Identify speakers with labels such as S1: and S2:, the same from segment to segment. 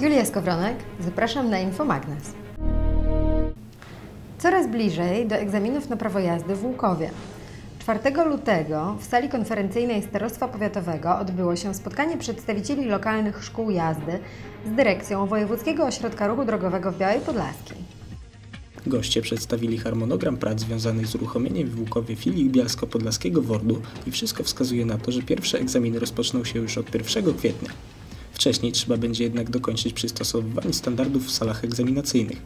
S1: Julia Skowronek, zapraszam na Infomagnes. Coraz bliżej do egzaminów na prawo jazdy w Łukowie. 4 lutego w sali konferencyjnej Starostwa Powiatowego odbyło się spotkanie przedstawicieli lokalnych szkół jazdy z dyrekcją Wojewódzkiego Ośrodka Ruchu Drogowego w Białej Podlaskiej.
S2: Goście przedstawili harmonogram prac związanych z uruchomieniem w Łukowie filii Bialsko-Podlaskiego WORD-u i wszystko wskazuje na to, że pierwsze egzaminy rozpoczną się już od 1 kwietnia. Wcześniej trzeba będzie jednak dokończyć przystosowywanie standardów w salach egzaminacyjnych.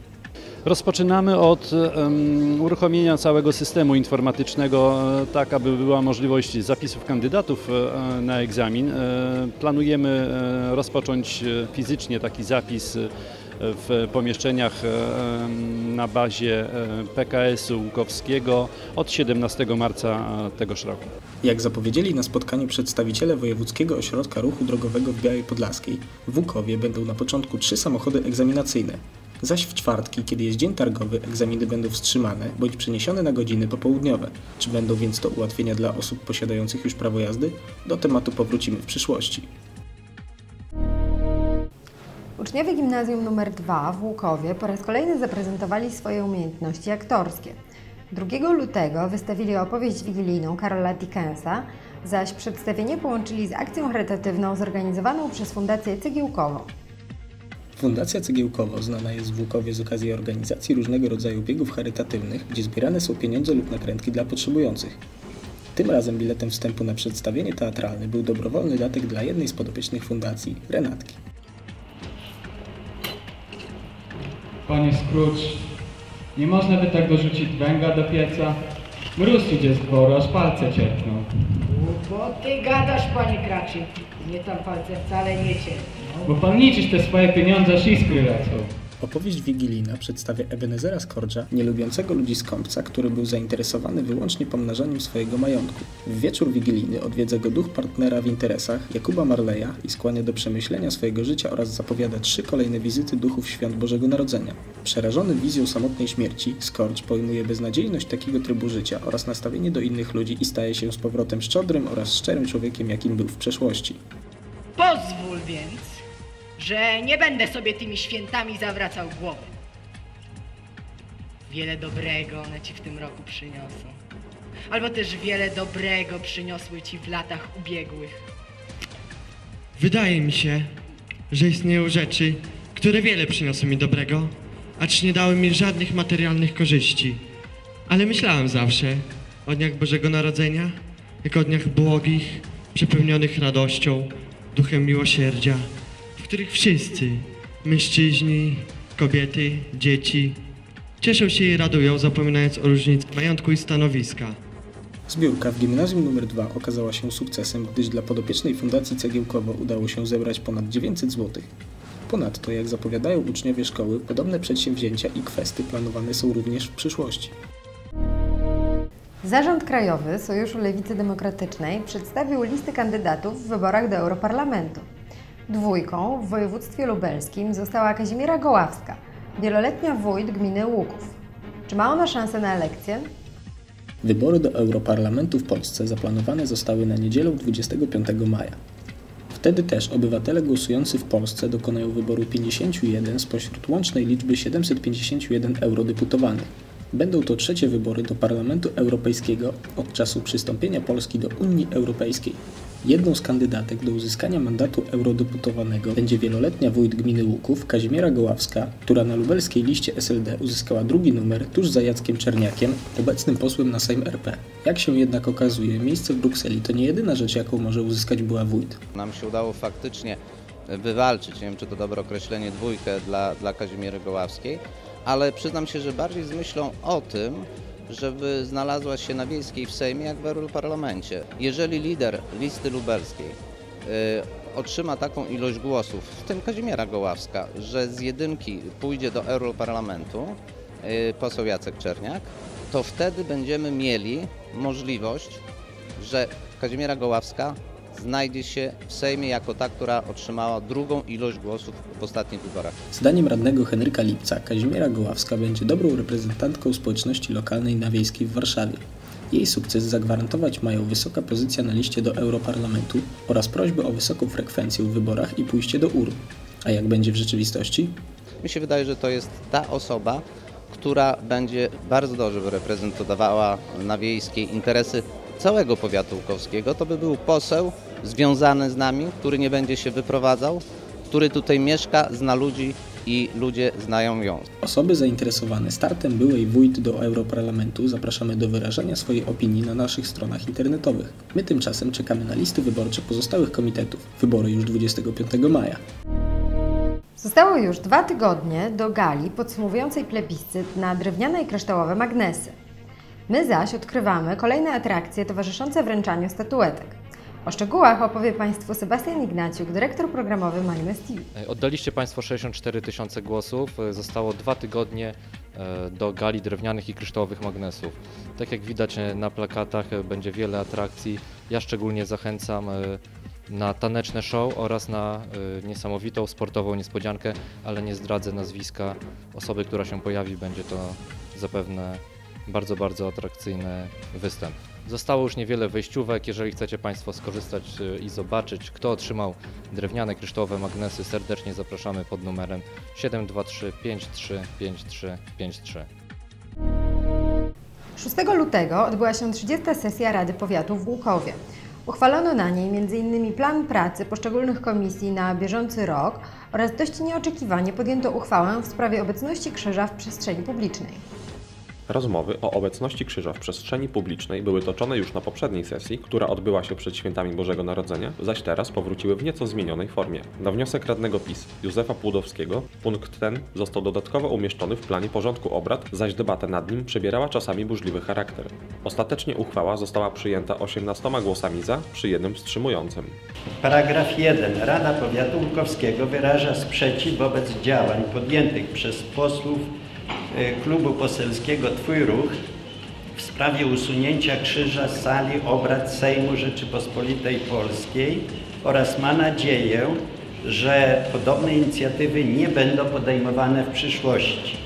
S3: Rozpoczynamy od um, uruchomienia całego systemu informatycznego, e, tak aby była możliwość zapisów kandydatów e, na egzamin. E, planujemy e, rozpocząć e, fizycznie taki zapis w pomieszczeniach e, na bazie e, PKS-u Łukowskiego od 17 marca e, tegoż roku.
S2: Jak zapowiedzieli na spotkaniu przedstawiciele Wojewódzkiego Ośrodka Ruchu Drogowego w Białej Podlaskiej, w Łukowie będą na początku trzy samochody egzaminacyjne, zaś w czwartki, kiedy jest dzień targowy, egzaminy będą wstrzymane bądź przeniesione na godziny popołudniowe. Czy będą więc to ułatwienia dla osób posiadających już prawo jazdy? Do tematu powrócimy w przyszłości.
S1: Uczniowie gimnazjum nr 2 w Łukowie po raz kolejny zaprezentowali swoje umiejętności aktorskie. 2 lutego wystawili opowieść wigilijną Karola Dickensa, zaś przedstawienie połączyli z akcją charytatywną zorganizowaną przez Fundację Cegiełkową.
S2: Fundacja Cegiełkowo znana jest w Łukowie z okazji organizacji różnego rodzaju biegów charytatywnych, gdzie zbierane są pieniądze lub nakrętki dla potrzebujących. Tym razem biletem wstępu na przedstawienie teatralne był dobrowolny datek dla jednej z podopiecznych fundacji, Renatki.
S4: Panie Scrooge, nie można by tak dorzucić węgla do pieca? Mróz idzie z dworu, aż palce cierpną.
S5: Bo ty gadasz, panie Kraczy. Nie tam palce wcale nie cię.
S4: Bo pan liczysz te swoje pieniądze, aż iskry lecą.
S2: Opowieść wigilijna przedstawia Ebenezera Skorża, nielubiącego ludzi skąpca, który był zainteresowany wyłącznie pomnażaniem swojego majątku. W wieczór wigilijny odwiedza go duch partnera w interesach, Jakuba Marleya i skłania do przemyślenia swojego życia oraz zapowiada trzy kolejne wizyty duchów świąt Bożego Narodzenia. Przerażony wizją samotnej śmierci, Skorcz pojmuje beznadziejność takiego trybu życia oraz nastawienie do innych ludzi i staje się z powrotem szczodrym oraz szczerym człowiekiem, jakim był w przeszłości.
S5: Pozwól więc, że nie będę sobie tymi świętami zawracał głowy. Wiele dobrego one ci w tym roku przyniosą. Albo też wiele dobrego przyniosły ci w latach ubiegłych.
S6: Wydaje mi się, że istnieją rzeczy, które wiele przyniosły mi dobrego, acz nie dały mi żadnych materialnych korzyści. Ale myślałem zawsze o dniach Bożego Narodzenia, jak o dniach błogich, przepełnionych radością, duchem miłosierdzia, których wszyscy, mężczyźni, kobiety, dzieci, cieszą się i radują, zapominając o różnicy majątku i stanowiska.
S2: Zbiórka w gimnazjum nr 2 okazała się sukcesem, gdyż dla podopiecznej Fundacji Cegiełkowo udało się zebrać ponad 900 zł. Ponadto, jak zapowiadają uczniowie szkoły, podobne przedsięwzięcia i kwestie planowane są również w przyszłości.
S1: Zarząd Krajowy Sojuszu Lewicy Demokratycznej przedstawił listę kandydatów w wyborach do Europarlamentu. Dwójką w województwie lubelskim została Kazimiera Goławska, wieloletnia wójt gminy Łuków. Czy ma ona szansę na elekcję?
S2: Wybory do Europarlamentu w Polsce zaplanowane zostały na niedzielę 25 maja. Wtedy też obywatele głosujący w Polsce dokonają wyboru 51 spośród łącznej liczby 751 eurodeputowanych. Będą to trzecie wybory do Parlamentu Europejskiego od czasu przystąpienia Polski do Unii Europejskiej. Jedną z kandydatek do uzyskania mandatu eurodeputowanego będzie wieloletnia wójt gminy Łuków Kazimiera Goławska, która na lubelskiej liście SLD uzyskała drugi numer tuż za Jackiem Czerniakiem, obecnym posłem na Sejm RP. Jak się jednak okazuje, miejsce w Brukseli to nie jedyna rzecz, jaką może uzyskać była wójt.
S7: Nam się udało faktycznie wywalczyć, nie wiem czy to dobre określenie, dwójkę dla, dla Kazimiery Goławskiej, ale przyznam się, że bardziej z myślą o tym, żeby znalazła się na wiejskiej w Sejmie jak w Europarlamencie. Jeżeli lider listy lubelskiej y, otrzyma taką ilość głosów, w tym Kazimiera Goławska, że z jedynki pójdzie do Europarlamentu y, poseł Jacek Czerniak, to wtedy będziemy mieli możliwość, że Kazimiera Goławska znajdzie się w Sejmie jako ta, która otrzymała drugą ilość głosów w ostatnich wyborach.
S2: Zdaniem radnego Henryka Lipca, Kazimiera Goławska będzie dobrą reprezentantką społeczności lokalnej na Wiejskiej w Warszawie. Jej sukces zagwarantować mają wysoka pozycja na liście do Europarlamentu oraz prośby o wysoką frekwencję w wyborach i pójście do urn. A jak będzie w rzeczywistości?
S7: Mi się wydaje, że to jest ta osoba, która będzie bardzo dobrze reprezentowała na wiejskiej interesy całego powiatu łukowskiego. To by był poseł związany z nami, który nie będzie się wyprowadzał, który tutaj mieszka, zna ludzi i ludzie znają ją.
S2: Osoby zainteresowane startem byłej wójt do Europarlamentu zapraszamy do wyrażania swojej opinii na naszych stronach internetowych. My tymczasem czekamy na listy wyborcze pozostałych komitetów. Wybory już 25 maja.
S1: Zostało już dwa tygodnie do gali podsumowującej plebiscyt na drewniane i kryształowe magnesy. My zaś odkrywamy kolejne atrakcje towarzyszące wręczaniu statuetek. O szczegółach opowie Państwu Sebastian Ignaciuk, dyrektor programowy Magnes TV.
S8: Oddaliście Państwo 64 tysiące głosów. Zostało dwa tygodnie e, do gali drewnianych i kryształowych magnesów. Tak jak widać e, na plakatach e, będzie wiele atrakcji. Ja szczególnie zachęcam e, na taneczne show oraz na e, niesamowitą sportową niespodziankę, ale nie zdradzę nazwiska osoby, która się pojawi. Będzie to zapewne bardzo, bardzo atrakcyjny występ. Zostało już niewiele wejściówek. Jeżeli chcecie Państwo skorzystać y, i zobaczyć, kto otrzymał drewniane kryształowe magnesy, serdecznie zapraszamy pod numerem 723 535353.
S1: 6 lutego odbyła się 30. sesja Rady Powiatu w Łukowie. Uchwalono na niej m.in. plan pracy poszczególnych komisji na bieżący rok oraz dość nieoczekiwanie podjęto uchwałę w sprawie obecności krzyża w przestrzeni publicznej.
S9: Rozmowy o obecności krzyża w przestrzeni publicznej były toczone już na poprzedniej sesji, która odbyła się przed świętami Bożego Narodzenia, zaś teraz powróciły w nieco zmienionej formie. Na wniosek radnego PiS Józefa Płudowskiego punkt ten został dodatkowo umieszczony w planie porządku obrad, zaś debata nad nim przybierała czasami burzliwy charakter. Ostatecznie uchwała została przyjęta 18 głosami za, przy jednym wstrzymującym.
S10: Paragraf 1. Rada Powiatu Łukowskiego wyraża sprzeciw wobec działań podjętych przez posłów Klubu Poselskiego Twój Ruch w sprawie usunięcia krzyża z sali obrad Sejmu Rzeczypospolitej Polskiej oraz ma nadzieję, że podobne inicjatywy nie będą podejmowane w przyszłości.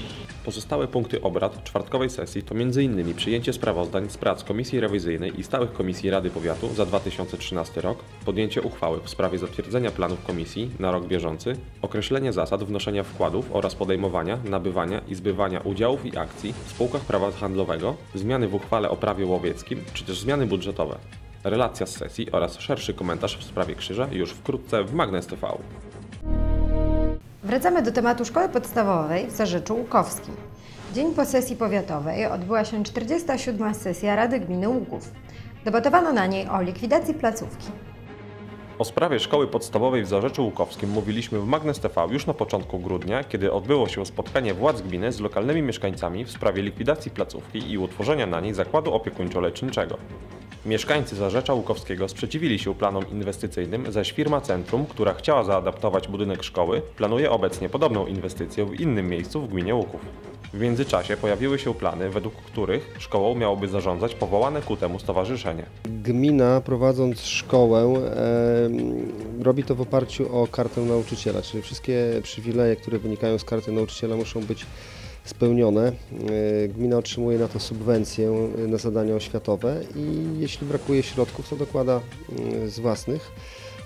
S9: Pozostałe punkty obrad czwartkowej sesji to m.in. przyjęcie sprawozdań z prac Komisji Rewizyjnej i Stałych Komisji Rady Powiatu za 2013 rok, podjęcie uchwały w sprawie zatwierdzenia planów komisji na rok bieżący, określenie zasad wnoszenia wkładów oraz podejmowania, nabywania i zbywania udziałów i akcji w spółkach prawa handlowego, zmiany w uchwale o prawie łowieckim czy też zmiany budżetowe. Relacja z sesji oraz szerszy komentarz w sprawie krzyża już wkrótce w Magnes TV.
S1: Wracamy do tematu szkoły podstawowej w Zarzeczu Łukowskim. Dzień po sesji powiatowej odbyła się 47. sesja Rady Gminy Łuków. Debatowano na niej o likwidacji placówki.
S9: O sprawie szkoły podstawowej w Zarzeczu Łukowskim mówiliśmy w Magnes TV już na początku grudnia, kiedy odbyło się spotkanie władz gminy z lokalnymi mieszkańcami w sprawie likwidacji placówki i utworzenia na niej zakładu opiekuńczo-leczniczego. Mieszkańcy Zarzecza Łukowskiego sprzeciwili się planom inwestycyjnym, zaś firma Centrum, która chciała zaadaptować budynek szkoły, planuje obecnie podobną inwestycję w innym miejscu w gminie Łuków. W międzyczasie pojawiły się plany, według których szkołą miałoby zarządzać powołane ku temu stowarzyszenie.
S11: Gmina prowadząc szkołę e, robi to w oparciu o kartę nauczyciela, czyli wszystkie przywileje, które wynikają z karty nauczyciela muszą być spełnione. E, Gmina otrzymuje na to subwencję e, na zadania oświatowe i jeśli brakuje środków, to dokłada mm, z własnych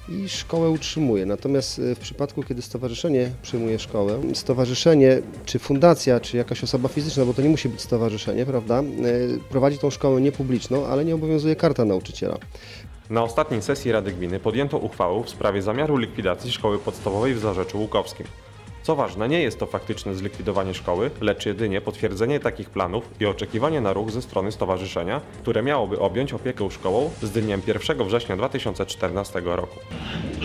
S11: i szkołę utrzymuje. Natomiast e, w przypadku, kiedy stowarzyszenie przyjmuje szkołę, stowarzyszenie, czy fundacja, czy jakaś osoba fizyczna, bo to nie musi być stowarzyszenie, prawda, prowadzi tą szkołę niepubliczną, ale nie obowiązuje karta nauczyciela.
S9: Na ostatniej sesji Rady Gminy podjęto uchwałę w sprawie zamiaru likwidacji szkoły podstawowej w Zarzeczu Łukowskim. Co ważne, nie jest to faktyczne zlikwidowanie szkoły, lecz jedynie potwierdzenie takich planów i oczekiwanie na ruch ze strony stowarzyszenia, które miałoby objąć opiekę szkołą z dniem 1 września 2014 roku.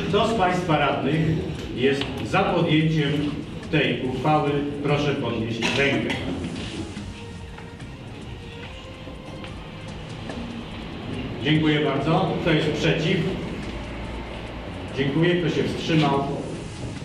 S12: Kto z Państwa radnych jest za podjęciem tej uchwały? Proszę podnieść rękę. Dziękuję bardzo. Kto jest przeciw? Dziękuję. Kto się wstrzymał?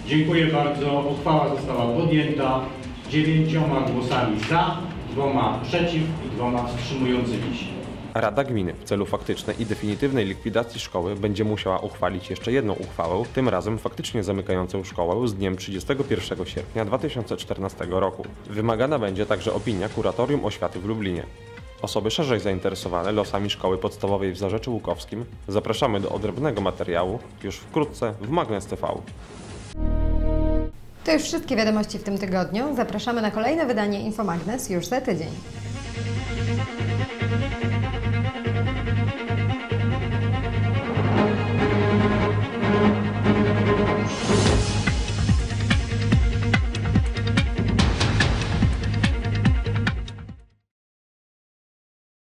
S12: Dziękuję bardzo. Uchwała została podjęta dziewięcioma głosami za, dwoma przeciw i dwoma wstrzymującymi się.
S9: Rada Gminy w celu faktycznej i definitywnej likwidacji szkoły będzie musiała uchwalić jeszcze jedną uchwałę, tym razem faktycznie zamykającą szkołę z dniem 31 sierpnia 2014 roku. Wymagana będzie także opinia Kuratorium Oświaty w Lublinie. Osoby szerzej zainteresowane losami szkoły podstawowej w Zarzeczu Łukowskim zapraszamy do odrębnego materiału już wkrótce w Magnes TV.
S1: To już wszystkie wiadomości w tym tygodniu. Zapraszamy na kolejne wydanie Infomagnes już za tydzień.